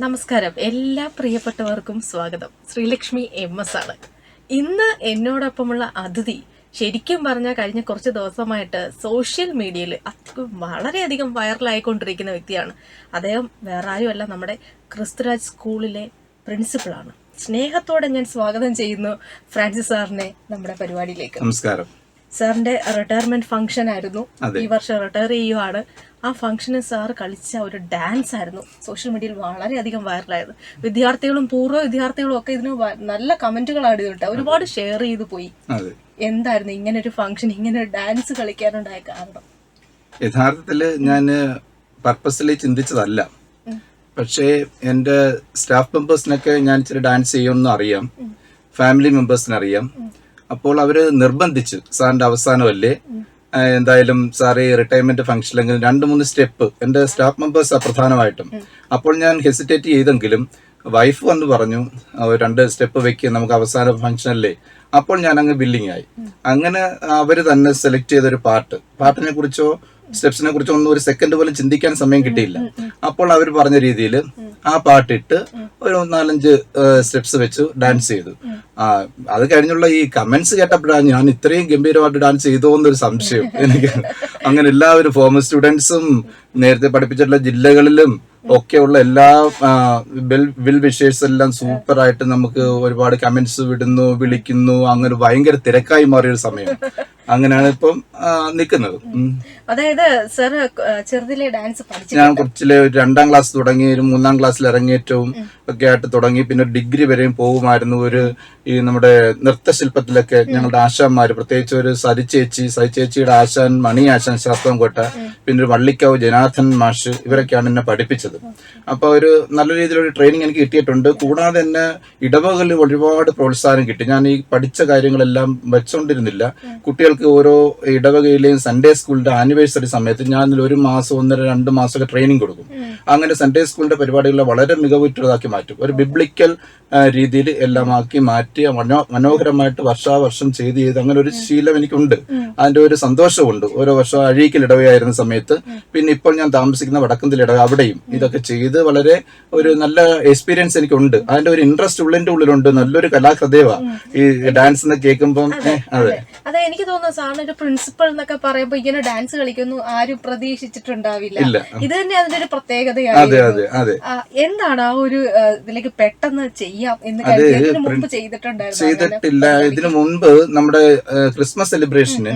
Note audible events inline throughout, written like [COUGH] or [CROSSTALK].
നമസ്കാരം. എല്ലാ പ്രിയപ്പെട്ടവർക്കും സ്വാഗതം. ശ്രീലക്ഷ്മി എം എസ് ആണ്. ഇന്ന് എന്നോടൊപ്പമുള്ള അതിഥി ശരിക്കും പറഞ്ഞാൽ കഴിഞ്ഞ കുറച്ച് ദിവസമായിട്ട് സോഷ്യൽ മീഡിയയിൽ വളരെയധികം വൈറലായിക്കൊണ്ടിരിക്കുന്ന വ്യക്തിയാണ്. അദ്ദേഹം വേറെ ആരുമല്ല നമ്മുടെ ക്രിസ്തുരാജ് സ്കൂളിലെ പ്രിൻസിപ്പളാണ്. സ്നേഹത്തോടെ ഞാൻ സ്വാഗതം ചെയ്യുന്നു ഫ്രാൻസിസ് സാറിനെ നമ്മുടെ പരിപാടിയിലേക്ക്. നമസ്കാരം. സാറിന്റെ റിട്ടയർമെന്റ് ഫംഗ്ഷൻ ആയിരുന്നു. ഈ വർഷം റിട്ടയർ ചെയ്യുവാണ്. ആ ഫംഗ്ഷന് സാർ കളിച്ച ഒരു ഡാൻസ് ആയിരുന്നു. സോഷ്യൽ മീഡിയയിൽ വളരെയധികം വൈറലായത് വിദ്യാർത്ഥികളും പൂർവ വിദ്യാർത്ഥികളും ഒക്കെ ഇതിന് നല്ല കമന്റുകളാണ് ഇതിട്ട് ഒരുപാട് ഷെയർ ചെയ്തു പോയി. എന്തായിരുന്നു ഇങ്ങനെ ഒരു ഫംഗ്ഷൻ ഇങ്ങനെ ഒരു ഡാൻസ് കളിക്കാനുണ്ടായ കാരണം? യഥാർത്ഥത്തിൽ ഞാൻ പർപ്പസിലി ചിന്തിച്ചതല്ല. പക്ഷേ എന്റെ സ്റ്റാഫ് മെമ്പേഴ്സിനൊക്കെ ഞാൻ ഇച്ചിരി ഡാൻസ് ചെയ്യുമെന്ന് അറിയാം. ഫാമിലി മെമ്പേഴ്സിന് അറിയാം. അപ്പോൾ അവർ നിർബന്ധിച്ച്. സാറിന്റെ അവസാനമല്ലേ? എന്തായാലും സാർ ഈ റിട്ടയർമെന്റ് ഫംഗ്ഷനിലെങ്കിലും രണ്ട് മൂന്ന് സ്റ്റെപ്പ് എന്റെ സ്റ്റാഫ് മെമ്പേഴ്സ് പ്രധാനമായിട്ടും. അപ്പോൾ ഞാൻ ഹെസിറ്റേറ്റ് ചെയ്തെങ്കിലും വൈഫ് വന്ന് പറഞ്ഞു "ആ, രണ്ട് സ്റ്റെപ്പ് വെക്കുക നമുക്ക് അവസാന ഫംഗ്ഷനല്ലേ അപ്പോൾ ഞാൻ അങ്ങ് ബില്ലിംഗ് ആയി. അങ്ങനെ അവർ തന്നെ സെലക്ട് ചെയ്തൊരു പാട്ട് പാട്ടിനെ കുറിച്ചോ സ്റ്റെപ്സിനെ കുറിച്ച് ഒന്നും ഒരു സെക്കൻഡ് പോലും ചിന്തിക്കാൻ സമയം കിട്ടിയില്ല. അപ്പോൾ അവർ പറഞ്ഞ രീതിയിൽ ആ പാട്ടിട്ട് ഒരു നാലഞ്ച് സ്റ്റെപ്സ് വെച്ച് ഡാൻസ് ചെയ്തു. അത് കഴിഞ്ഞുള്ള ഈ കമന്റ്സ് കേട്ടപ്പോഴാണ് ഞാൻ ഇത്രയും ഗംഭീരമായിട്ട് ഡാൻസ് ചെയ്തോ എന്നൊരു സംശയം. എനിക്ക് അങ്ങനെ എല്ലാവരും ഫോമർ സ്റ്റുഡൻസും നേരത്തെ പഠിപ്പിച്ചിട്ടുള്ള ജില്ലകളിലും ഒക്കെയുള്ള എല്ലാ വെൽ വിൽ വിഷേഴ്സ് എല്ലാം സൂപ്പർ ആയിട്ട് നമുക്ക് ഒരുപാട് കമന്റ്സ് വിടുന്നു വിളിക്കുന്നു. അങ്ങനെ ഭയങ്കര തിരക്കായി മാറിയ ഒരു സമയം. അങ്ങനെയാണ് ഇപ്പം നിൽക്കുന്നത്. അതായത് സർ ചെറുതിലെ ഡാൻസ് പഠിച്ചു ഞാൻ കുറച്ചിലെ രണ്ടാം ക്ലാസ് തുടങ്ങി ഒരു മൂന്നാം ക്ലാസ്സിൽ ഇറങ്ങിയേറ്റവും ഒക്കെ ആയിട്ട് തുടങ്ങി. പിന്നെ ഡിഗ്രി വരെയും പോകുമായിരുന്നു. ഒരു ഈ നമ്മുടെ നൃത്തശില്പത്തിലൊക്കെ ഞങ്ങളുടെ ആശാന്മാര് പ്രത്യേകിച്ച് ഒരു സരിച്ചേച്ചി ചേച്ചി സരി ചേച്ചിയുടെ ആശാൻ മണി ആശാൻ ശാസ്ത്രം കോട്ട പിന്നെ ഒരു വള്ളിക്കാവ് ജനാർദ്ദൻ മാഷ് ഇവരൊക്കെയാണ് എന്നെ പഠിപ്പിച്ചത്. അപ്പൊ ഒരു നല്ല രീതിയിലൊരു ട്രെയിനിങ് എനിക്ക് കിട്ടിയിട്ടുണ്ട്. കൂടാതെ തന്നെ ഇടവകളിൽ ഒരുപാട് പ്രോത്സാഹനം കിട്ടി. ഞാൻ ഈ പഠിച്ച കാര്യങ്ങളെല്ലാം വെച്ചോണ്ടിരുന്നില്ല. കുട്ടികൾക്ക് ഓരോ ഇടവകയിലെയും സൺഡേ സ്കൂളിന്റെ ആനിവേഴ്സറി സമയത്ത് ഞാൻ ഇതിൽ ഒരു മാസം ഒന്നര രണ്ട് മാസമൊക്കെ ട്രെയിനിങ് കൊടുക്കും. അങ്ങനെ സൺഡേ സ്കൂളിന്റെ പരിപാടികളെ വളരെ മികവുറ്റതാക്കി മാറ്റും. ഒരു ബിബ്ലിക്കൽ രീതിയിൽ എല്ലാം ആക്കി മാറ്റി മനോ- മനോഹരമായിട്ട് വർഷാവർഷം ചെയ്ത് ചെയ്ത് അങ്ങനെ ഒരു ശീലം എനിക്കുണ്ട്. അതിന്റെ ഒരു സന്തോഷമുണ്ട്. ഓരോ വർഷം അഴീക്കൽ ഇടവയായിരുന്ന സമയത്ത്. പിന്നെ ഇപ്പോൾ ഞാൻ താമസിക്കുന്ന വടക്കന്തിൽ ഇടവ അവിടെയും ഇതൊക്കെ ചെയ്ത് വളരെ ഒരു നല്ല എക്സ്പീരിയൻസ് എനിക്കുണ്ട്. അതിന്റെ ഒരു ഇൻട്രസ്റ്റ് ഉള്ളിന്റെ ഉള്ളിലുണ്ട്. നല്ലൊരു കലാഹൃദയവാ. ഈ ഡാൻസ് എന്ന് കേൾക്കുമ്പം അതെ. അതെ എനിക്ക് തോന്നുന്നു സാറിന് ഒരു പ്രിൻസിപ്പൾ എന്നൊക്കെ പറയുമ്പോ ഇങ്ങനെ ഡാൻസ് കളിക്കുന്നു ആരും പ്രതീക്ഷിച്ചിട്ടുണ്ടാവില്ല. ഇത് തന്നെ അതിന്റെ ഒരു പ്രത്യേകതയാണ് എന്താണ് ആ ഒരു ഇതിലേക്ക് പെട്ടെന്ന് ചെയ്യാം എന്ന് കരുതി? മുമ്പ് ചെയ്തിട്ടുണ്ടായിരുന്നു ചെയ്തിട്ടില്ല. ഇതിനു മുൻപ് നമ്മുടെ ക്രിസ്മസ് സെലിബ്രേഷന്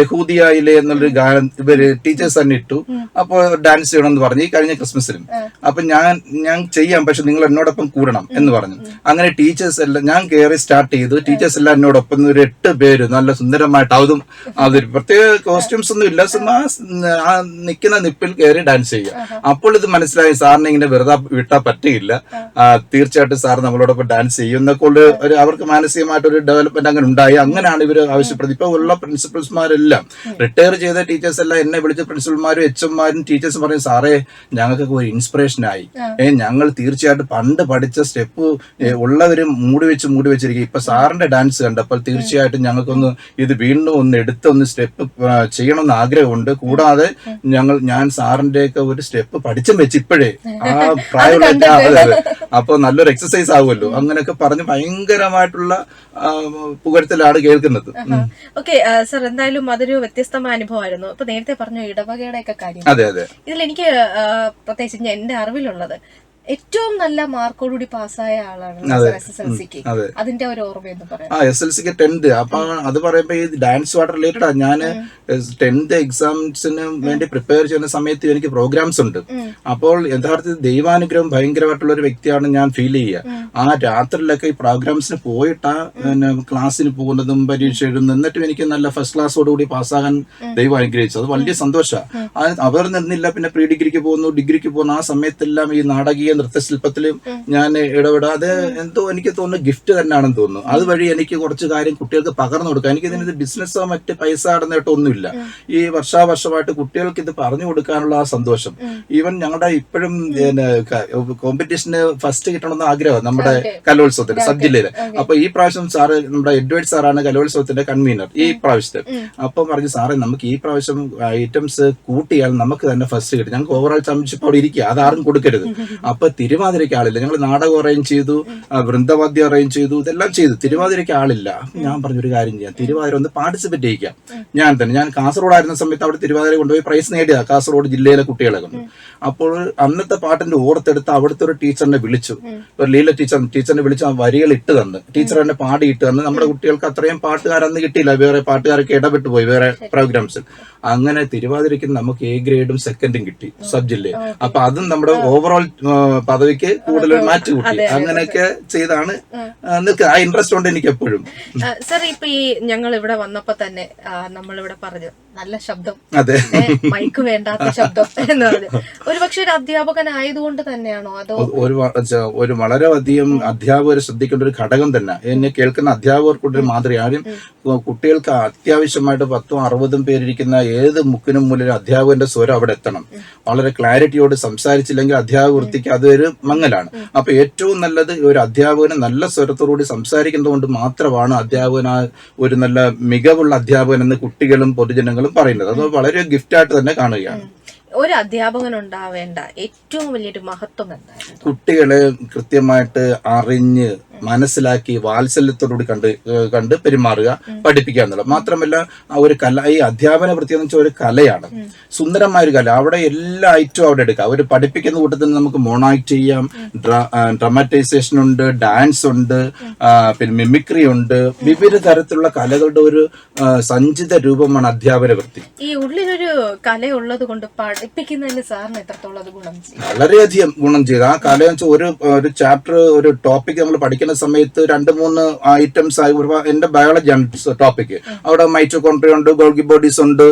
യഹൂദിയായിലെ എന്നുള്ളൊരു ഗാനം ഇവർ ടീച്ചേഴ്സ് തന്നെ ഇട്ടു. അപ്പോൾ ഡാൻസ് ചെയ്യണം എന്ന് പറഞ്ഞു. ഈ കഴിഞ്ഞ ക്രിസ്മസിലും അപ്പൊ ഞാൻ ഞാൻ ചെയ്യാം. പക്ഷെ നിങ്ങൾ എന്നോടൊപ്പം കൂടണം എന്ന് പറഞ്ഞു. അങ്ങനെ ടീച്ചേഴ്സ് എല്ലാം ഞാൻ കയറി സ്റ്റാർട്ട് ചെയ്തു. ടീച്ചേഴ്സ് എല്ലാം എന്നോടൊപ്പം ഒരു എട്ട് പേര് നല്ല സുന്ദരമായിട്ട് അതും അതൊരു പ്രത്യേക കോസ്റ്റ്യൂംസ് ഒന്നും ഇല്ല. ആ നിൽക്കുന്ന നിപ്പിൽ കയറി ഡാൻസ് ചെയ്യുക. അപ്പോൾ ഇത് മനസ്സിലായി സാറിന് ഇങ്ങനെ വെറുതെ വിട്ടാൽ പറ്റിയില്ല. തീർച്ചയായിട്ടും സാർ നമ്മളോടൊപ്പം ഡാൻസ് ചെയ്യും. എന്നൊക്കെ ഒരു അവർക്ക് മാനസികമായിട്ട് ഒരു ഡെവലപ്മെന്റ് അങ്ങനെ ഉണ്ടായി. അങ്ങനെയാണ് ഇവർ ആവശ്യപ്പെടുന്നത്. ഇപ്പൊ ഉള്ള പ്രിൻസിപ്പൽസ്മാരെല്ലാം റിട്ടയർ ചെയ്ത ടീച്ചേഴ്സ് എല്ലാം എന്നെ വിളിച്ച പ്രിൻസിപ്പൽമാരും എച്ച് എംമാരും ടീച്ചേഴ്സും പറയും സാറേ ഞങ്ങൾക്ക് ഒരു ഇൻസ്പിറേഷൻ ആയി. ഏ ഞങ്ങൾ തീർച്ചയായിട്ടും പണ്ട് പഠിച്ച സ്റ്റെപ്പ് ഉള്ളവരും മൂടി വെച്ച് മൂടി വെച്ചിരിക്കും. ഇപ്പൊ സാറിന്റെ ഡാൻസ് കണ്ടപ്പോൾ തീർച്ചയായിട്ടും ഞങ്ങൾക്കൊന്ന് ഇത് വീണ്ടും ഒന്ന് എടുത്ത് ഒന്ന് സ്റ്റെപ്പ് ചെയ്യണമെന്ന് ആഗ്രഹമുണ്ട്. കൂടാതെ ഞങ്ങൾ ഞാൻ സാറിന്റെ ഒക്കെ ഒരു സ്റ്റെപ്പ് പഠിച്ചും വെച്ച് ഇപ്പോഴേ ആ. പ്രായമുള്ള അപ്പൊ നല്ലൊരു എക്സസൈസ് ആവുമല്ലോ. അങ്ങനെയൊക്കെ പറഞ്ഞ് ഭയങ്കരമായിട്ടുള്ള പുകഴ്ത്തലാണ് കേൾക്കുന്നത്. ഓക്കെ സർ എന്തായാലും അതൊരു വ്യത്യസ്തമായ അനുഭവമായിരുന്നു. ഇപ്പൊ നേരത്തെ പറഞ്ഞു ഇടവകയുടെ ഒക്കെ കാര്യം ഇതിൽ എനിക്ക് പ്രത്യേകിച്ച് എന്റെ അറിവിലുള്ളത് ഏറ്റവും നല്ല മാർക്കോടുകൂടി പാസ്സായ ആളാണ് എസ് എസ് എൽ സിക്ക് അതെ. അതിന്റെ ഒരു പറയാം. ആ എസ് എൽ സിക്ക് ടെൻത്ത് അപ്പൊ അത് പറയുമ്പോ ഈ ഡാൻസ് വാട്ടർ റിലേറ്റഡ് ആണ് ഞാൻ ടെൻത്ത് എക്സാംസിന് വേണ്ടി പ്രിപ്പയർ ചെയ്യുന്ന സമയത്ത് എനിക്ക് പ്രോഗ്രാംസ് ഉണ്ട്. അപ്പോൾ യഥാർത്ഥത്തിൽ ദൈവാനുഗ്രഹം ഭയങ്കരമായിട്ടുള്ള ഒരു വ്യക്തിയാണ് ഞാൻ ഫീൽ ചെയ്യുക. ആ രാത്രിയിലൊക്കെ ഈ പ്രോഗ്രാംസിന് പോയിട്ട് പിന്നെ ക്ലാസ്സിന് പോകുന്നതും പരീക്ഷ എഴുതുന്നതും എന്നിട്ടും എനിക്ക് നല്ല ഫസ്റ്റ് ക്ലാസ്സോടുകൂടി പാസ്സാകാൻ ദൈവം അനുഗ്രഹിച്ചു. അത് വലിയ സന്തോഷമാണ് അവർ നിന്നില്ല പിന്നെ പ്രീ ഡിഗ്രിക്ക് പോകുന്നു ഡിഗ്രിക്ക് പോകുന്നു. ആ സമയത്തെല്ലാം ഈ നാടകീയ നൃത്തശില്പത്തിലും ഞാൻ ഇടപെടാതെ എന്തോ എനിക്ക് തോന്നുന്നു ഗിഫ്റ്റ് തന്നെയാണെന്ന് തോന്നുന്നു. അതുവഴി എനിക്ക് കുറച്ച് കാര്യം കുട്ടികൾക്ക് പകർന്നു കൊടുക്കാം. എനിക്ക് ഇതിന് ബിസിനസ്സോ മറ്റ് പൈസ ആടുന്നതായിട്ടോ ഒന്നുമില്ല. ഈ വർഷാവർഷമായിട്ട് കുട്ടികൾക്ക് ഇത് പറഞ്ഞു കൊടുക്കാനുള്ള ആ സന്തോഷം. ഈവൻ ഞങ്ങളുടെ ഇപ്പോഴും കോമ്പറ്റീഷന് ഫസ്റ്റ് കിട്ടണമെന്ന് ആഗ്രഹം നമ്മുടെ കലോത്സവത്തിന് സബ് ജില്ലയിൽ അപ്പൊ ഈ പ്രാവശ്യം സാറ് നമ്മുടെ എഡ്വേർഡ് സാറാണ് കലോത്സവത്തിന്റെ കൺവീനർ ഈ പ്രാവശ്യത്തെ. അപ്പൊ പറഞ്ഞു സാറേ നമുക്ക് ഈ പ്രാവശ്യം ഐറ്റംസ് കൂട്ടിയാൽ നമുക്ക് തന്നെ ഫസ്റ്റ് കിട്ടും. ഞങ്ങൾക്ക് ഓവറോൾ ചാമ്പ്യൻഷിപ്പ് അവിടെ ഇരിക്കുക. അത് ആരും കൊടുക്കരുത്. അപ്പൊ അപ്പൊ തിരുവാതിരയ്ക്ക് ആളില്ല. ഞങ്ങൾ നാടകം അറേഞ്ച് ചെയ്തു വൃന്ദവാദ്യം അറേഞ്ച് ചെയ്തു ഇതെല്ലാം ചെയ്തു. തിരുവാതിരയ്ക്ക് ആളില്ല. ഞാൻ പറഞ്ഞൊരു കാര്യം ചെയ്യാം. തിരുവാതിര ഒന്ന് പാർട്ടിസിപ്പേറ്റ് ചെയ്യിക്കാം. ഞാൻ തന്നെ. ഞാൻ കാസർഗോഡ് ആയിരുന്ന സമയത്ത് അവിടെ തിരുവാതിര കൊണ്ടുപോയി പ്രൈസ് നേടിയ കാസർഗോഡ് ജില്ലയിലെ കുട്ടികളെ അപ്പോൾ അന്നത്തെ പാട്ടിന്റെ ഓർത്തെടുത്ത് അവിടുത്തെ ഒരു ടീച്ചറിനെ വിളിച്ചു. ഒരു ലീല ടീച്ചർ ടീച്ചറിനെ വിളിച്ച് ആ വരികൾ ഇട്ട് തന്ന്. ടീച്ചർ തന്നെ പാടി ഇട്ട് തന്ന്. നമ്മുടെ കുട്ടികൾക്ക് അത്രയും പാട്ടുകാരന്ന് കിട്ടിയില്ല. വേറെ പാട്ടുകാരൊക്കെ ഇടപെട്ട് പോയി വേറെ പ്രോഗ്രാംസിൽ അങ്ങനെ തിരുവാതിരയ്ക്ക് നമുക്ക് എ ഗ്രേഡും സെക്കൻഡും കിട്ടി സബ് ജില്ലയിൽ. അപ്പൊ അതും നമ്മുടെ ഓവറോൾ പദവിക്ക് കൂടുതൽ മാറ്റി കൂട്ടി. അങ്ങനെയൊക്കെ ചെയ്താണ് നിൽക്കുക. ആ ഇൻട്രസ്റ്റ് ഉണ്ട് എനിക്ക് എപ്പോഴും സർ ഇപ്പൊ ഈ ഞങ്ങൾ ഇവിടെ വന്നപ്പോ തന്നെ നമ്മൾ ഇവിടെ പറഞ്ഞു നല്ല ശബ്ദം. അതെ. മൈക്ക് വേണ്ടാത്ത ശബ്ദം എന്ന് പറഞ്ഞു. ഒരു അധ്യാപകൻ ആയതുകൊണ്ട് തന്നെയാണോ? അതോ ഒരു ഒരു വളരെ അധികം അധ്യാപകർ ശ്രദ്ധിക്കേണ്ട ഒരു ഘടകം തന്നെ. എന്നെ കേൾക്കുന്ന അധ്യാപകർക്കൊരു മാതൃക ആദ്യം കുട്ടികൾക്ക് അത്യാവശ്യമായിട്ട് പത്തും അറുപതും പേരിരിക്കുന്ന ഏത് മുക്കിനും മുന്നിലും അധ്യാപകന്റെ സ്വരം അവിടെ എത്തണം. വളരെ ക്ലാരിറ്റിയോട് സംസാരിച്ചില്ലെങ്കിൽ അധ്യാപക വൃത്തിക്ക് അതൊരു മങ്ങലാണ് അപ്പൊ ഏറ്റവും നല്ലത് ഒരു അധ്യാപകന് നല്ല സ്വരത്തോടുകൂടി സംസാരിക്കുന്നത് കൊണ്ട് മാത്രമാണ് അധ്യാപകൻ ആ ഒരു നല്ല മികവുള്ള അധ്യാപകൻ എന്ന് കുട്ടികളും പൊതുജനങ്ങളും പറയുന്നത്. അത് വളരെ ഗിഫ്റ്റായിട്ട് തന്നെ കാണുകയാണ്. ഒരു അധ്യാപകൻ ഉണ്ടാവേണ്ട ഏറ്റവും വലിയൊരു മഹത്വം എന്താ കുട്ടികളെ കൃത്യമായിട്ട് അറിഞ്ഞ് മനസ്സിലാക്കി വാത്സല്യത്തോടുകൂടി കണ്ട് കണ്ട് പെരുമാറുക പഠിപ്പിക്കുക എന്നുള്ളത്. മാത്രമല്ല ആ ഒരു കല ഈ അധ്യാപന വൃത്തി എന്ന് വെച്ചാൽ ഒരു കലയാണ്. സുന്ദരമായ ഒരു കല. അവിടെ എല്ലാ ഐറ്റവും അവിടെ എടുക്കുക അവർ പഠിപ്പിക്കുന്ന കൂട്ടത്തിൽ നമുക്ക് മോണാക്ട് ചെയ്യാം. ഡ്രമാറ്റൈസേഷൻ ഉണ്ട് ഡാൻസ് ഉണ്ട് പിന്നെ മിമിക്രി ഉണ്ട്. വിവിധ തരത്തിലുള്ള കലകളുടെ ഒരു സഞ്ചിത രൂപമാണ് അധ്യാപന വൃത്തി. ഈ ഉള്ളിലൊരു കലയുള്ളത് കൊണ്ട് പഠിപ്പിക്കുന്നതിന് സാറിന് എത്രത്തോളം ഗുണം വളരെയധികം ഗുണം ചെയ്തു ആ കല ഒരു ഒരു ചാപ്റ്റർ ഒരു ടോപ്പിക് നമ്മൾ പഠിക്കുന്ന സമയത്ത് രണ്ട് മൂന്ന് ഐറ്റംസ് ആയി എന്റെ ബയോളജി ടോപ്പിക് അവിടെ മൈറ്റോകോൺട്രിയ ഉണ്ട് ഗോൾഗി ബോഡീസ് ഉണ്ട്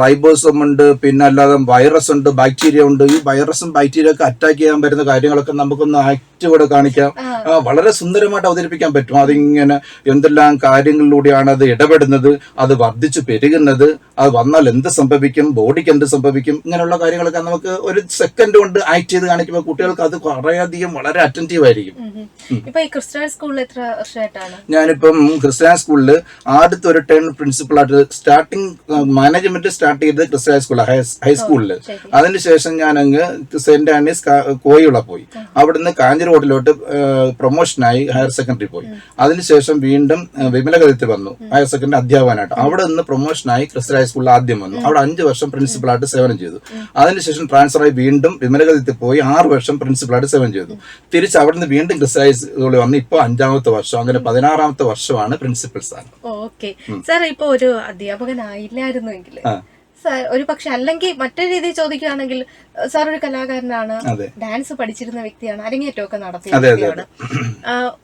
റൈബോസം ഉണ്ട് പിന്നെ അല്ലാതെ വൈറസ് ഉണ്ട് ബാക്ടീരിയ ഉണ്ട്. ഈ വൈറസും ബാക്ടീരിയ ഒക്കെ അറ്റാക്ക് ചെയ്യാൻ വരുന്ന കാര്യങ്ങളൊക്കെ നമുക്കൊന്ന് ആക്റ്റീവോടെ കാണിക്കാം. വളരെ സുന്ദരമായിട്ട് അവതരിപ്പിക്കാൻ പറ്റും. അതിങ്ങനെ എന്തെല്ലാം കാര്യങ്ങളിലൂടെയാണ് അത് ഇടപെടുന്നത് അത് വർദ്ധിച്ചു പെരുകുന്നത് അത് വന്നാൽ എന്ത് സംഭവിക്കും ബോഡിക്ക് എന്ത് സംഭവിക്കും ഇങ്ങനെയുള്ള കാര്യങ്ങളൊക്കെ നമുക്ക് ഒരു സെക്കൻഡ് കൊണ്ട് ആക്ട് ചെയ്ത് കാണിക്കുമ്പോൾ കുട്ടികൾക്ക് അത് വളരെയധികം വളരെ അറ്റന്റീവ് ആയിരിക്കും. ഞാനിപ്പം ക്രിസ്ത്യൻ സ്കൂളിൽ ആദ്യത്തെ ഒരു ടേൺ പ്രിൻസിപ്പളായിട്ട് സ്റ്റാർട്ടിങ് മാനേജ്മെന്റ് സ്റ്റാർട്ട് ചെയ്തത് ക്രിസ്ത്യൻ സ്കൂൾ ഹൈസ്കൂളിൽ. അതിനുശേഷം ഞാൻ അങ്ങ് സെന്റ് ആനീസ് കാ- കോയിള പോയി. അവിടുന്ന് കാഞ്ഞിര റോഡിലോട്ട് പ്രൊമോഷനായി ഹയർ സെക്കൻഡറി പോയി. അതിനുശേഷം വീണ്ടും ആ, വിമലഗതിത്തിൽ വന്നു. ഹയർ സെക്കൻഡറി അധ്യാപകനായിട്ട്. അവിടെ നിന്ന് പ്രൊമോഷനായി ക്രിസ്ത്യൻ ഹൈസ്കൂളിൽ ആദ്യം വന്നു. അവിടെ അഞ്ച് വർഷം പ്രിൻസിപ്പളായിട്ട് സേവനം ചെയ്തു. അതിനുശേഷം ട്രാൻസ്ഫർ ആയി വീണ്ടും വിമലഗതിത്തിൽ പോയി ആറ് വർഷം പ്രിൻസിപ്പളായിട്ട് സേവനം ചെയ്തു. തിരിച്ച് അവിടെ നിന്ന് വീണ്ടും ക്രിസ്ത്യൻ ഹൈസ്കൂളിൽ വന്നു ഇപ്പോൾ അഞ്ചാമത്തെ വർഷം അങ്ങനെ പതിനാറാമത്തെ വർഷമാണ് പ്രിൻസിപ്പൽ സ്ഥാനം. ഓക്കെ. സാർ ഇപ്പൊ ഒരു അധ്യാപകനായില്ലായിരുന്നെങ്കിൽ ഒരു പക്ഷെ അല്ലെങ്കിൽ മറ്റൊരു രീതിയിൽ ചോദിക്കുകയാണെങ്കിൽ സാർ ഒരു കലാകാരനാണ് ഡാൻസ് പഠിച്ചിരുന്ന വ്യക്തിയാണ് അരങ്ങേറ്റമൊക്കെ നടത്തിയ വ്യക്തിയാണ്.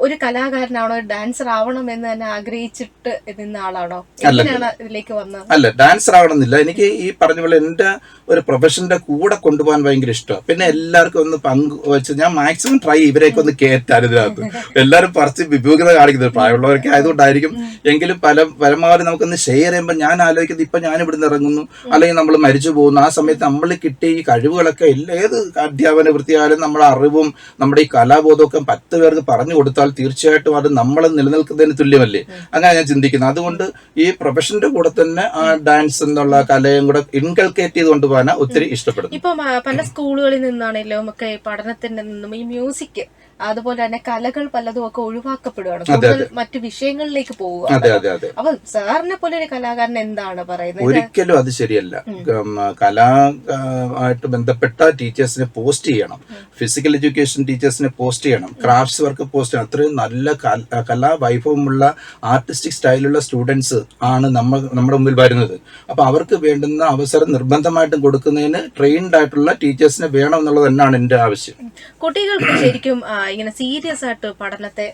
ഒരു കലാകാരനാണോ ഒരു ഡാൻസർ ആവണം എന്ന് തന്നെ ആഗ്രഹിച്ചിട്ട് നിന്ന ആളാണോ? എങ്ങനെയാണ് ഇതിലേക്ക് വന്നത്? അല്ല ഡാൻസർ ആവണമെന്നില്ല. എനിക്ക് ഈ പറഞ്ഞ പോലെ എന്റെ ഒരു പ്രൊഫഷന്റെ കൂടെ കൊണ്ടുപോകാൻ ഭയങ്കര ഇഷ്ടമാണ്. പിന്നെ എല്ലാവർക്കും ഒന്ന് പങ്ക് വെച്ച് ഞാൻ മാക്സിമം ട്രൈ ഇവരെയൊക്കെ ഒന്ന് കയറ്റാൻ ഇതിനകത്ത്. എല്ലാവരും പറിച്ച് വിഭൂഗത കാണിക്കുന്നത് പ്രായമുള്ളവരൊക്കെ ആയതുകൊണ്ടായിരിക്കും. എങ്കിലും പല പരമാവധി നമുക്കൊന്ന് ഷെയർ ചെയ്യുമ്പോൾ ഞാൻ ആലോചിക്കുന്നത് ഇപ്പൊ ഞാൻ ഇവിടുന്ന് ഇറങ്ങുന്നു. അല്ലെങ്കിൽ നമ്മൾ മരിച്ചു പോകുന്നു. ആ സമയത്ത് നമ്മൾ കിട്ടിയ ഈ കഴിവുകളൊക്കെ എല്ലാ ഏത് അധ്യാപന വൃത്തിയായാലും നമ്മുടെ അറിവും നമ്മുടെ ഈ കലാബോധമൊക്കെ പത്ത് പേർക്ക് പറഞ്ഞു കൊടുത്താൽ തീർച്ചയായിട്ടും അത് നമ്മൾ നിലനിൽക്കുന്നതിന് തുല്യമല്ലേ? അങ്ങനെ ഞാൻ ചിന്തിക്കുന്നത്. അതുകൊണ്ട് ഈ പ്രൊഫഷന്റെ കൂടെ തന്നെ ആ ഡാൻസ് എന്നുള്ള കലയും കൂടെ ഇൻകൾക്കേറ്റ് ചെയ്ത് കൊണ്ടുപോകാൻ ഒത്തിരി ഇഷ്ടപ്പെടുന്നു ഇപ്പൊ പല സ്കൂളുകളിൽ നിന്നാണെങ്കിലും ഒക്കെ പഠനത്തിന്റെ നിന്നും ഈ മ്യൂസിക് അതുപോലെ തന്നെ കലകൾ പലതും ഒക്കെ ഒഴിവാക്കപ്പെടുകയാണ് കൂടുതൽ മറ്റു വിഷയങ്ങളിലേക്ക് പോവുക. അപ്പൊ സാറിനെ പോലെ ഒരു കലാകാരൻ എന്താണ് പറയുന്നത്? ഒരിക്കലും അത് ശരിയല്ല. കലായിട്ട് കലാ ആയിട്ട് ബന്ധപ്പെട്ട ടീച്ചേഴ്സിനെ പോസ്റ്റ് ചെയ്യണം. ഫിസിക്കൽ എഡ്യൂക്കേഷൻ ടീച്ചേഴ്സിനെ പോസ്റ്റ് ചെയ്യണം. ക്രാഫ്റ്റ്സ് വർക്ക് പോസ്റ്റ് ചെയ്യണം. അത്രയും നല്ല കല- വൈഭവമുള്ള ആർട്ടിസ്റ്റിക് സ്റ്റൈലുള്ള സ്റ്റുഡൻസ് ആണ് നമ്മൾ നമ്മുടെ മുമ്പിൽ വരുന്നത്. അപ്പൊ അവർക്ക് വേണ്ടുന്ന അവസരം നിർബന്ധമായിട്ടും കൊടുക്കുന്നതിന് ട്രെയിൻഡ് ആയിട്ടുള്ള ടീച്ചേഴ്സിനെ വേണം എന്നുള്ളത് തന്നെയാണ് എന്റെ ആവശ്യം. കുട്ടികൾക്ക് ശരിക്കും ഇങ്ങനെ സീരിയസ് ആയിട്ട് പഠനത്തെ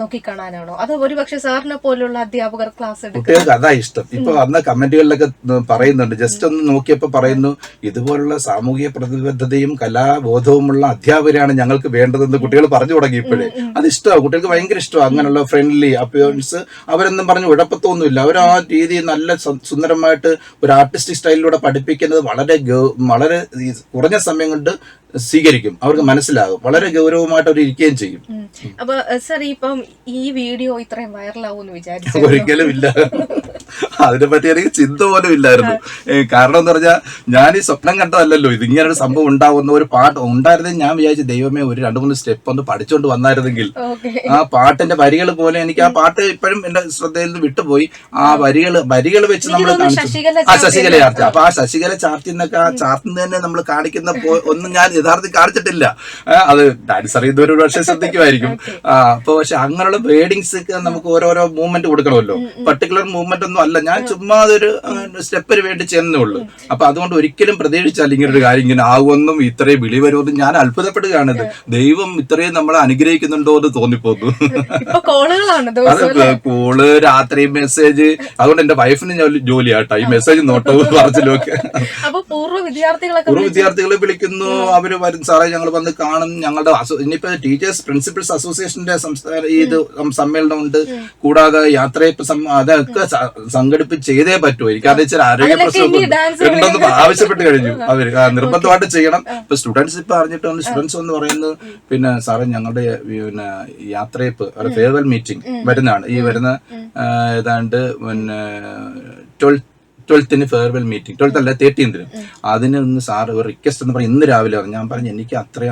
നോക്കിക്കാണാനാണോ? അതോ ഒരുപക്ഷെ സാറിനെ പോലുള്ള അധ്യാപകർ ക്ലാസ് എടുക്കുക? കുട്ടികൾക്ക് അതാ ഇഷ്ടം. ഇപ്പൊ വന്ന കമന്റുകളിലൊക്കെ പറയുന്നുണ്ട്. ജസ്റ്റ് ഒന്ന് നോക്കിയപ്പോ പറയുന്നു ഇതുപോലുള്ള സാമൂഹിക പ്രതിബദ്ധതയും കലാബോധവുമുള്ള അധ്യാപകരാണ് ഞങ്ങൾക്ക് വേണ്ടതെന്ന് കുട്ടികൾ പറഞ്ഞു തുടങ്ങി ഇപ്പോഴേ. അത് ഇഷ്ടമാണ് കുട്ടികൾക്ക് ഭയങ്കര ഇഷ്ടമാണ് അങ്ങനെയുള്ള ഫ്രണ്ട്ലി അപ്പിയറൻസ് അവരൊന്നും പറഞ്ഞു ഉഴപ്പത്തൊന്നുമില്ല അവർ ആ രീതി നല്ല സുന്ദരമായിട്ട് ഒരു ആർട്ടിസ്റ്റിക് സ്റ്റൈലിലൂടെ പഠിപ്പിക്കുന്നത് വളരെ വളരെ കുറഞ്ഞ സമയം കൊണ്ട് സ്വീകരിക്കും. അവർക്ക് മനസ്സിലാകും. വളരെ ഗൗരവമായിട്ട് അവർ ഇരിക്കുകയും ചെയ്യും. അപ്പൊ സർ ഇപ്പം ഈ വീഡിയോ ഇത്രയും വൈറലാവും ഒരിക്കലും ഇല്ല. [LAUGHS] അതിനെ പറ്റി എനിക്ക് ചിന്ത പോലും ഇല്ലായിരുന്നു. കാരണം എന്ന് പറഞ്ഞാൽ ഞാൻ ഈ സ്വപ്നം കണ്ടതല്ലല്ലോ. ഇതിങ്ങനെ ഇങ്ങനെ ഒരു സംഭവം ഉണ്ടാവുന്ന ഒരു പാട്ട് ഉണ്ടായിരുന്നെങ്കിൽ ഞാൻ വിചാരിച്ചു ദൈവമേ ഒരു രണ്ട് മൂന്ന് സ്റ്റെപ്പ് ഒന്ന് പഠിച്ചുകൊണ്ട് വന്നായിരുന്നെങ്കിൽ. ആ പാട്ടിന്റെ വരികൾ പോലെ എനിക്ക് ആ പാട്ട് ഇപ്പോഴും എന്റെ ശ്രദ്ധയിൽ നിന്ന് വിട്ടുപോയി. ആ വരികൾ വരികൾ വെച്ച് നമ്മൾ കാണിച്ചു. ആ ശശികല ചാർത്തി അപ്പൊ ആ ശശികല ചാർത്തി എന്നൊക്കെ ആ ചാർത്തി തന്നെ നമ്മൾ കാണിക്കുന്ന ഒന്നും ഞാൻ യഥാർത്ഥത്തിൽ കാണിച്ചിട്ടില്ല. അത് ഡാൻസർ ഒരു പക്ഷേ ശ്രദ്ധിക്കുമായിരിക്കും. [LAUGHS] അപ്പൊ പക്ഷെ അങ്ങനെയുള്ള വേഡിങ്സ് ഒക്കെ നമുക്ക് ഓരോരോ മൂവ്മെന്റ് കൊടുക്കണമല്ലോ. പർട്ടിക്കുലർ മൂവ്മെന്റ് ഒന്നും അല്ല ഞാൻ ചുമ്മാ ഒരു സ്റ്റെപ്പിന് വേണ്ടി ചെന്നേ ഉള്ളൂ. അപ്പൊ അതുകൊണ്ട് ഒരിക്കലും പ്രതീക്ഷിച്ചാൽ ഇങ്ങനെ ഒരു കാര്യം ഇങ്ങനെ ആവുമെന്നും ഇത്രയും വിളി വരുമെന്നും ഞാൻ അത്ഭുതപ്പെടുകയാണ് ദൈവം ഇത്രയും നമ്മളെ അനുഗ്രഹിക്കുന്നുണ്ടോ എന്ന് തോന്നിപ്പോന്നു അത് കോൾ രാത്രി മെസ്സേജ് അതുകൊണ്ട് എന്റെ വൈഫിന് ജോലിയാട്ടോ. ഈ മെസ്സേജ് നോട്ടോ പറച്ചിലൊക്കെ പൂർവ വിദ്യാർത്ഥികളെ വിളിക്കുന്നു അവർ വരും. സാറേ ഞങ്ങൾ വന്ന് കാണും. ഞങ്ങളുടെ ഇനിയിപ്പോ ടീച്ചേഴ്സ് പ്രിൻസിപ്പൽസ് അസോസിയേഷന്റെ സംസ്ഥാന ഇത് സമ്മേളനം ഉണ്ട്. കൂടാതെ യാത്രയപ്പ് അതൊക്കെ സംഘടിപ്പിച്ച് ചെയ്തേ പറ്റൂ. എനിക്ക് അത് ഇച്ചിരി ആരോഗ്യ പ്രശ്നം ഉണ്ടെന്ന് ആവശ്യപ്പെട്ട് കഴിഞ്ഞു അവർ നിർബന്ധമായിട്ട് ചെയ്യണം. ഇപ്പൊ സ്റ്റുഡൻസ് ഇപ്പൊ അറിഞ്ഞിട്ട് സ്റ്റുഡൻസ് എന്ന് പറയുന്നത് പിന്നെ സാറേ ഞങ്ങളുടെ പിന്നെ യാത്രയപ്പ് ഫെയർവെൽ മീറ്റിംഗ് വരുന്നതാണ്. ഈ വരുന്ന ഏതാണ്ട് പിന്നെ ട്വൽത്ത് ട്വൽത്തിന് ഫെയർവെൽ മീറ്റിംഗ് ട്വൽത്ത് അല്ല തേർട്ടീൻത്തിന് അതിന് ഒന്ന് സാർ ഒരു റിക്വസ്റ്റ് എന്ന് പറഞ്ഞ് ഇന്ന് രാവിലെ പറഞ്ഞു ഞാൻ പറഞ്ഞു എനിക്ക് അത്ര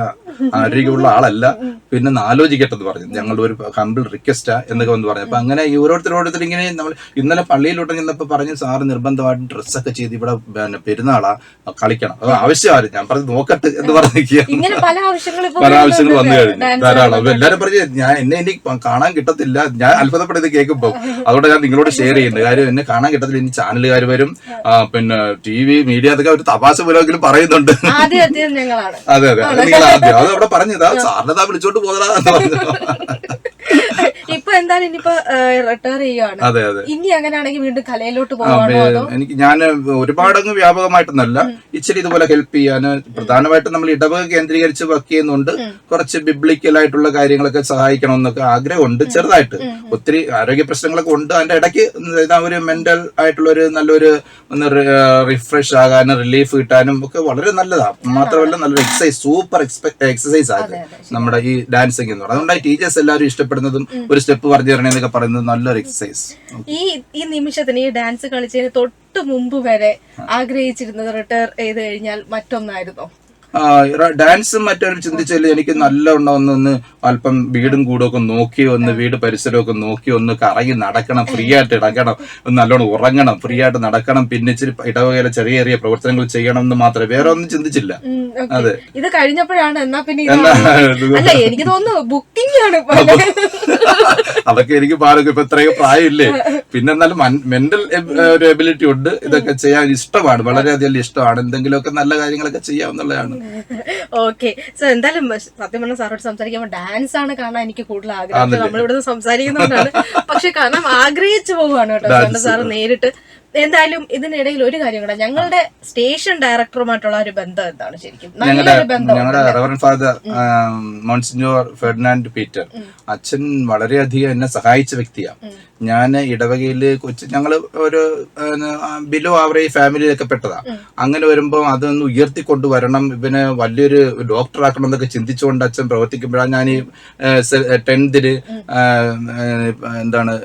ആരോഗ്യമുള്ള ആളല്ല. പിന്നെ ഒന്ന് ആലോചിക്കട്ടെ എന്ന് പറഞ്ഞു. ഞങ്ങളുടെ ഒരു ഹമ്പിൾ റിക്വസ്റ്റാ എന്നൊക്കെ വന്ന് പറഞ്ഞു. അപ്പൊ അങ്ങനെ ഈ ഓരോരുത്തർ ഓരോരുത്തർ ഇങ്ങനെ നമ്മൾ ഇന്നലെ പള്ളിയിലോട്ട് ചെന്നപ്പോൾ പറഞ്ഞു സാറ് നിർബന്ധമായിട്ട് ഡ്രസ്സൊക്കെ ചെയ്ത് ഇവിടെ പിന്നെ പെരുന്നാളാ കളിക്കണം. അത് ആവശ്യമായിരുന്നു ഞാൻ പറഞ്ഞു നോക്കട്ടെ എന്ന് പറഞ്ഞിരിക്കുക ഇങ്ങനെ പല ആവശ്യങ്ങൾ വന്നു കഴിഞ്ഞു. ധാരാളം. അപ്പൊ എല്ലാരും പറഞ്ഞു ഞാൻ എന്നെ എനിക്ക് കാണാൻ കിട്ടത്തില്ല. ഞാൻ അത്ഭുതപ്പെടുന്നത് കേൾക്കുമ്പോ. അതുകൊണ്ട് ഞാൻ നിങ്ങളോട് ഷെയർ ചെയ്യുന്നത് കാര്യം എന്നെ കാണാൻ കിട്ടത്തില്ല. ഇനി ചാനലുകാർ വരും. ആ, പിന്നെ ടി വി മീഡിയ അതൊക്കെ ഒരു തപാശ പോലെങ്കിലും പറയുന്നുണ്ട്. അതെ അതെ. നിങ്ങൾ ആദ്യം. അത് അവിടെ പറഞ്ഞതാ സാറിനെ താ വിളിച്ചോണ്ട് ഇപ്പൊ എന്തായാലും ഇനിയിപ്പോ റിട്ടയർ ചെയ്യുകയാണ് അതെ അതെ. ഇനി അങ്ങനെയാണെങ്കിൽ വീണ്ടും കലയിലോട്ട് എനിക്ക് ഞാൻ ഒരുപാട് അങ്ങ് വ്യാപകമായിട്ടൊന്നല്ല ഇച്ചിരി ഇതുപോലെ ഹെൽപ്പ് ചെയ്യാൻ പ്രധാനമായിട്ടും നമ്മൾ ഇടവക കേന്ദ്രീകരിച്ച് വർക്ക് ചെയ്യുന്നുണ്ട്. കുറച്ച് ബിബ്ലിക്കൽ ആയിട്ടുള്ള കാര്യങ്ങളൊക്കെ സഹായിക്കണം എന്നൊക്കെ ആഗ്രഹമുണ്ട് ചെറുതായിട്ട്. ഒത്തിരി ആരോഗ്യ പ്രശ്നങ്ങളൊക്കെ ഉണ്ട്. അതിന്റെ ഇടയ്ക്ക് ഒരു മെന്റൽ ആയിട്ടുള്ള ഒരു നല്ലൊരു ഒന്ന് റിഫ്രഷ് ആകാനും റിലീഫ് കിട്ടാനും ഒക്കെ വളരെ നല്ലതാണ് മാത്രമല്ല നല്ലൊരു എക്സസൈസ് സൂപ്പർ എക്സസൈസ് ആണ് നമ്മുടെ ഈ ഡാൻസിങ് എന്ന് പറയുന്നത്. അതുകൊണ്ടാണ് ടീച്ചേഴ്സ് എല്ലാവരും ഇഷ്ടപ്പെടുന്നതും ഒരു സ്റ്റെപ്പ് പറഞ്ഞു തരണേ എന്നൊക്കെ പറയുന്നത് നല്ലൊരു എക്സസൈസ് ഈ ഈ നിമിഷത്തിന് ഈ ഡാൻസ് കളിച്ചതിന് തൊട്ട് മുമ്പ് വരെ ആഗ്രഹിച്ചിരുന്നത് റിട്ടയർ ചെയ്ത് കഴിഞ്ഞാൽ മറ്റൊന്നായിരുന്നോ? ഡാൻസും മറ്റൊരു ചിന്തിച്ചാൽ എനിക്ക് നല്ല ഒന്ന് ഒന്ന് അല്പം വീടും കൂടും ഒക്കെ നോക്കി ഒന്ന് വീട് പരിസരമൊക്കെ നോക്കി ഒന്ന് കറങ്ങി നടക്കണം ഫ്രീ ആയിട്ട് ഇടക്കണം ഒന്ന് നല്ലോണം ഉറങ്ങണം ഫ്രീ ആയിട്ട് നടക്കണം പിന്നെ ഇച്ചിരി ഇടവകയിലെ ചെറിയ ചെറിയ പ്രവർത്തനങ്ങൾ ചെയ്യണം എന്ന് മാത്രമേ വേറെ ഒന്നും ചിന്തിച്ചില്ല. അതെ. ഇത് കഴിഞ്ഞപ്പോഴാണ് എന്നാ പിന്നെ അല്ല എനിക്ക് തോന്നുന്നു ബുക്കിംഗ് ആണ്. അതൊക്കെ എനിക്ക് പാലൊക്കെ ഇപ്പൊ ഇത്രയും പ്രായമില്ലേ? പിന്നെ എന്നാലും മെന്റൽ ഒരു എബിലിറ്റി ഉണ്ട്. ഇതൊക്കെ ചെയ്യാൻ ഇഷ്ടമാണ്. വളരെയധികം ഇഷ്ടമാണ്. എന്തെങ്കിലുമൊക്കെ നല്ല കാര്യങ്ങളൊക്കെ ചെയ്യാവുന്നതാണ് ഓക്കെ സോ എന്തായാലും സത്യം പറഞ്ഞ സാറോട് സംസാരിക്കുമ്പോൾ ഡാൻസ് ആണ് കാണാൻ എനിക്ക് കൂടുതൽ ആഗ്രഹം. നമ്മളിവിടുന്ന് സംസാരിക്കുന്നതുകൊണ്ടാണ് പക്ഷെ കാരണം ആഗ്രഹിച്ചു പോവുകയാണ് കേട്ടോ അതുകൊണ്ട് സാറ് നേരിട്ട്. എന്തായാലും ഇതിനിടയിൽ ഒരു കാര്യം കൂടെ ഞങ്ങളുടെ സ്റ്റേഷൻ ഡയറക്ടറുമായിട്ടുള്ള ഒരു ബന്ധം എന്താണ് ശരിക്കും? നല്ലൊരു ബന്ധം ഞങ്ങളുടെ reverend father monsignor Ferdinand Peter അച്ഛൻ വളരെയധികം എന്നെ സഹായിച്ച വ്യക്തിയാണ്. ഞാൻ ഇടവകയിൽ കൊച്ചു ഞങ്ങൾ ഒരു ബിലോ ആവറേജ് ഫാമിലിയിലൊക്കെ പെട്ടതാ. അങ്ങനെ വരുമ്പോൾ അതൊന്ന് ഉയർത്തിക്കൊണ്ട് വരണം. ഇവനെ വലിയൊരു ഡോക്ടർ ആക്കണം എന്നൊക്കെ ചിന്തിച്ചുകൊണ്ട് അച്ഛൻ പ്രവർത്തിക്കുമ്പോഴാണ് ഞാൻ ഈ ടെൻത്തിൽ എന്താണ്.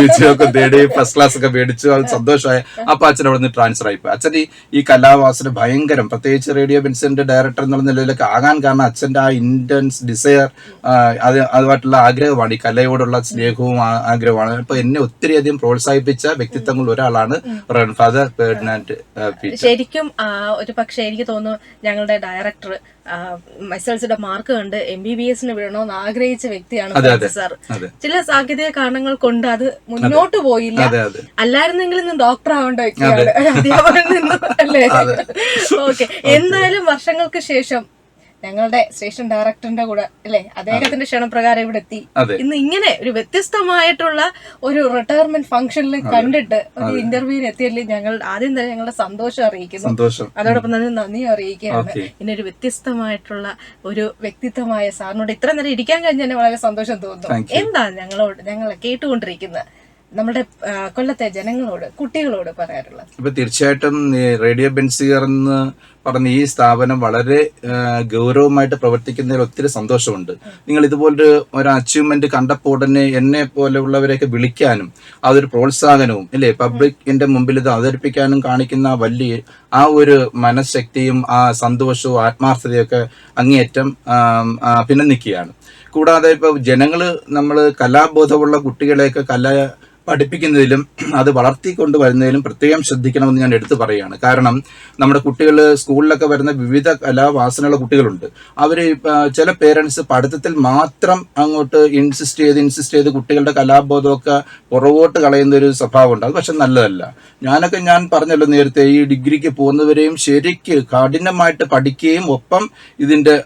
വിജയമൊക്കെ നേടി ഫസ്റ്റ് ക്ലാസ് ഒക്കെ മേടിച്ചു. അത് സന്തോഷമായ. അപ്പൊ അച്ഛൻ അവിടെ നിന്ന് ട്രാൻസ്ഫർ ആയിപ്പോ അച്ഛൻ ഈ ഈ കലാവാസന ഭയങ്കരം. പ്രത്യേകിച്ച് റേഡിയോ ബെൻസിന്റെ ഡയറക്ടർ എന്നുള്ള നിലയിലൊക്കെ ആകാൻ കാരണം അച്ഛന്റെ ആ ഇന്റൻസ് ഡിസയർ അത് അതുമായിട്ടുള്ള ആഗ്രഹമാണ്. ഈ കലയോടുള്ള സ്നേഹവും ആ- ആഗ്രഹമാണ്. അപ്പൊ എന്നെ ഒത്തിരി അധികം പ്രോത്സാഹിപ്പിച്ച വ്യക്തിത്വങ്ങളിൽ ഒരാളാണ് റൺഫാദർ ഫെർഡിനാൻഡ് ശരിക്കും ഒരു പക്ഷെ എനിക്ക് തോന്നുന്നു ഞങ്ങളുടെ ഡയറക്ടർ മൈസൽസിന്റെ മാർക്ക് കണ്ട് എം ബി ബി എസിന് വിടണമെന്ന് ആഗ്രഹിച്ച വ്യക്തിയാണ്. സാർ. ചില സാങ്കേതിക കാരണങ്ങൾ കൊണ്ട് അത് മുന്നോട്ട് പോയില്ല. അല്ലായിരുന്നെങ്കിൽ ഇന്ന് ഡോക്ടർ ആവേണ്ട വ്യക്തിയാണ്. അധ്യാപകൻ നിന്ന് അല്ലേ? ഓക്കെ. എന്തായാലും വർഷങ്ങൾക്ക് ശേഷം ഞങ്ങളുടെ സ്റ്റേഷൻ ഡയറക്ടറിന്റെ കൂടെ അല്ലെ? അദ്ദേഹത്തിന്റെ ക്ഷണപ്രകാരം ഇവിടെ എത്തി. ഇന്ന് ഇങ്ങനെ ഒരു വ്യത്യസ്തമായിട്ടുള്ള ഒരു റിട്ടയർമെന്റ് ഫംഗ്ഷനിൽ കണ്ടിട്ട് ഒരു ഇന്റർവ്യൂവിന് എത്തിയതിൽ ഞങ്ങൾ ആദ്യം തന്നെ ഞങ്ങളുടെ സന്തോഷം അറിയിക്കുന്നു. അതോടൊപ്പം തന്നെ നന്ദി അറിയിക്കുകയാണ്. ഇങ്ങനെ ഒരു വ്യത്യസ്തമായിട്ടുള്ള ഒരു വ്യക്തിത്വമായ സാറിനോട് ഇത്ര നേരം ഇരിക്കാൻ കഴിഞ്ഞ വളരെ സന്തോഷം തോന്നുന്നു. എന്താണ് ഞങ്ങളോട് ഞങ്ങളെ കേട്ടുകൊണ്ടിരിക്കുന്ന നമ്മുടെ കൊല്ലത്തെ ജനങ്ങളോട് കുട്ടികളോട് പറയാറുള്ളത്. ഇപ്പൊ തീർച്ചയായിട്ടും റേഡിയോ ബെൻസിയർ എന്ന് പറഞ്ഞ ഈ സ്ഥാപനം വളരെ ഗൗരവമായിട്ട് പ്രവർത്തിക്കുന്നതിൽ ഒത്തിരി സന്തോഷമുണ്ട്. നിങ്ങൾ ഇതുപോലൊരു ഒരു അച്ചീവ്മെന്റ് കണ്ടപ്പോൾ ഉടനെ എന്നെ പോലെയുള്ളവരെയൊക്കെ വിളിക്കാനും അതൊരു പ്രോത്സാഹനവും അല്ലേ പബ്ലിക്കിന്റെ മുമ്പിൽ ഇത് അവതരിപ്പിക്കാനും കാണിക്കുന്ന വലിയ ആ ഒരു മനഃശക്തിയും ആ സന്തോഷവും ആത്മാർത്ഥതയൊക്കെ അങ്ങേയറ്റം അഭിനന്ദിക്കുകയാണ്. കൂടാതെ ഇപ്പൊ ജനങ്ങൾ നമ്മൾ കലാബോധമുള്ള കുട്ടികളെയൊക്കെ കല പഠിപ്പിക്കുന്നതിലും അത് വളർത്തിക്കൊണ്ട് വരുന്നതിലും പ്രത്യേകം ശ്രദ്ധിക്കണമെന്ന് ഞാൻ എടുത്തു പറയുകയാണ്. കാരണം നമ്മുടെ കുട്ടികൾ സ്കൂളിലൊക്കെ വരുന്ന വിവിധ കലാവാസനയുള്ള കുട്ടികളുണ്ട്. അവർ ചില പേരൻസ് പഠിത്തത്തിൽ മാത്രം അങ്ങോട്ട് ഇൻസിസ്റ്റ് ചെയ്ത് ഇൻസിസ്റ്റ് ചെയ്ത് കുട്ടികളുടെ കലാബോധമൊക്കെ പുറകോട്ട് കളയുന്ന ഒരു സ്വഭാവമുണ്ട്. അത് പക്ഷെ നല്ലതല്ല. ഞാനൊക്കെ ഞാൻ പറഞ്ഞല്ലോ നേരത്തെ ഈ ഡിഗ്രിക്ക് പോകുന്നവരെയും ശരിക്ക് കഠിനമായിട്ട് പഠിക്കുകയും ഒപ്പം ഇതിന്റെ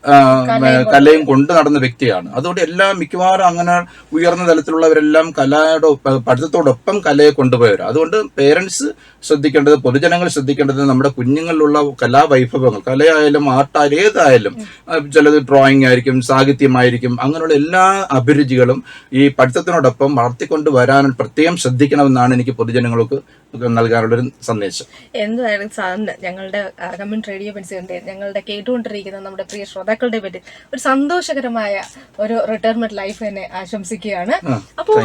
കലയും കൊണ്ട്. നടന്ന വ്യക്തിയാണ്. അതുകൊണ്ട് എല്ലാ മിക്കവാറും അങ്ങനെ ഉയർന്ന തലത്തിലുള്ളവരെല്ലാം കലയുടെ ഒപ്പ- പഠിത്തത്തോടൊപ്പം കലയെ കൊണ്ടുപോയവർ അതുകൊണ്ട് പേരൻസ് ശ്രദ്ധിക്കേണ്ടത് പൊതുജനങ്ങൾ ശ്രദ്ധിക്കേണ്ടത് നമ്മുടെ കുഞ്ഞുങ്ങളിലുള്ള കലാവൈഭവങ്ങൾ കലയായാലും ആർട്ടായാലും ഏതായാലും ചിലത് ഡ്രോയിങ് ആയിരിക്കും സാഹിത്യമായിരിക്കും അങ്ങനെയുള്ള എല്ലാ അഭിരുചികളും ഈ പഠിത്തത്തിനോടൊപ്പം വളർത്തിക്കൊണ്ട് വരാൻ പ്രത്യേകം ശ്രദ്ധിക്കണമെന്നാണ് എനിക്ക് പൊതുജനങ്ങൾക്ക് നൽകാനുള്ളൊരു സന്ദേശം. എന്തായാലും സാറിന് ഞങ്ങളുടെ കമ്മ്യൂണിറ്റി റേഡിയോ പെൻസിലിന്റെ ഞങ്ങളുടെ കേട്ടുകൊണ്ടിരിക്കുന്ന നമ്മുടെ പ്രിയ ശ്രോതാക്കളുടെ പറ്റി ഒരു സന്തോഷകരമായ ഒരു റിട്ടയർമെന്റ് ലൈഫ് തന്നെ ആശംസിക്കുകയാണ്. അപ്പോൾ.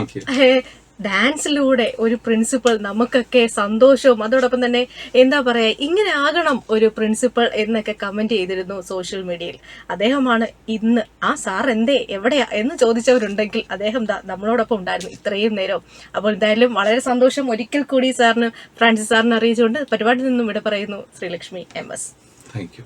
ഡാൻസിലൂടെ ഒരു പ്രിൻസിപ്പൾ നമുക്കൊക്കെ സന്തോഷവും അതോടൊപ്പം തന്നെ എന്താ പറയാ ഇങ്ങനെ ആകണം ഒരു പ്രിൻസിപ്പൾ എന്നൊക്കെ കമന്റ് ചെയ്തിരുന്നു സോഷ്യൽ മീഡിയയിൽ അദ്ദേഹമാണ് ഇന്ന് ആ സാർ എന്തേ എവിടെയാ? എന്ന് ചോദിച്ചവരുണ്ടെങ്കിൽ അദ്ദേഹം നമ്മളോടൊപ്പം ഉണ്ടായിരുന്നു ഇത്രയും നേരം. അപ്പോൾ എന്തായാലും വളരെ സന്തോഷം. ഒരിക്കൽ കൂടി സാറിന് ഫ്രാൻസിസ് സാറിന് അറിയിച്ചുകൊണ്ട് പരിപാടിയിൽ നിന്നും ഇവിടെ പറയുന്നു Sreelakshmi M S thank you